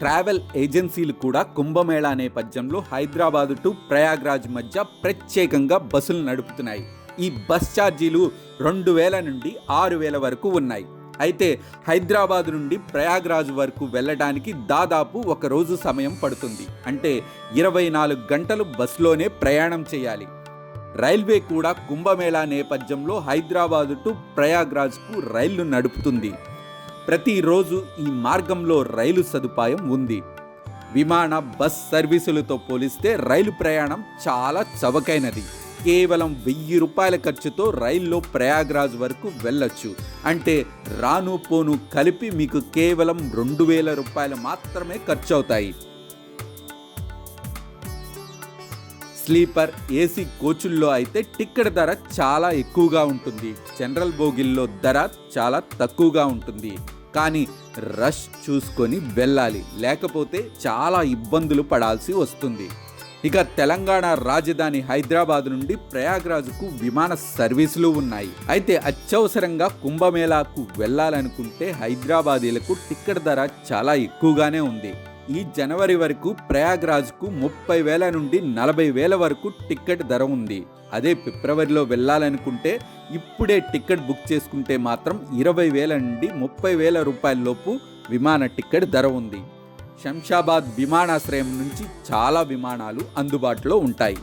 Travel ఏజెన్సీలు కూడా కుంభమేళా నేపథ్యంలో హైదరాబాదు టు ప్రయాగ్రాజ్ మధ్య ప్రత్యేకంగా బస్సులు నడుపుతున్నాయి. ఈ బస్ ఛార్జీలు రెండు వేల నుండి ఆరు వేల వరకు ఉన్నాయి. అయితే హైదరాబాద్ నుండి ప్రయాగ్రాజ్ వరకు వెళ్ళడానికి దాదాపు ఒక రోజు సమయం పడుతుంది. అంటే ఇరవై నాలుగు గంటలు బస్సులోనే ప్రయాణం చేయాలి. రైల్వే కూడా కుంభమేళా నేపథ్యంలో హైదరాబాదు టు ప్రయాగ్రాజ్కు రైళ్ళు నడుపుతుంది. ప్రతిరోజు ఈ మార్గంలో రైలు సదుపాయం ఉంది. విమాన బస్ సర్వీసులతో పోలిస్తే రైలు ప్రయాణం చాలా చవకైనది. కేవలం వెయ్యి రూపాయల ఖర్చుతో రైల్లో ప్రయాగ్రాజ్ వరకు వెళ్ళొచ్చు. అంటే రాను పోను కలిపి మీకు కేవలం రెండు వేల రూపాయలు మాత్రమే ఖర్చు అవుతాయి స్లీపర్ ఏసీ కోచుల్లో అయితే టిక్కెట్ ధర చాలా ఎక్కువగా ఉంటుంది. జనరల్ బోగిల్లో ధర చాలా తక్కువగా ఉంటుంది. కానీ రష్ చూసుకొని వెళ్ళాలి. లేకపోతే చాలా ఇబ్బందులు పడాల్సి వస్తుంది. ఇక తెలంగాణ రాజధాని హైదరాబాద్ నుండి ప్రయాగ్రాజ్కు విమాన సర్వీసులు ఉన్నాయి. అయితే అత్యవసరంగా కుంభమేళాకు వెళ్ళాలనుకుంటే హైదరాబాదీలకు టిక్కెట్ ధర చాలా ఎక్కువగానే ఉంది. ఈ జనవరి వరకు ప్రయాగ్రాజ్కు ముప్పై వేల నుండి నలభై వేల వరకు టిక్కెట్ ధర ఉంది. అదే ఫిబ్రవరిలో వెళ్ళాలనుకుంటే ఇప్పుడే టిక్కెట్ బుక్ చేసుకుంటే మాత్రం ఇరవై వేల నుండి ముప్పై వేల రూపాయల లోపు విమాన టిక్కెట్ ధర ఉంది. శంషాబాద్ విమానాశ్రయం నుంచి చాలా విమానాలు అందుబాటులో ఉంటాయి.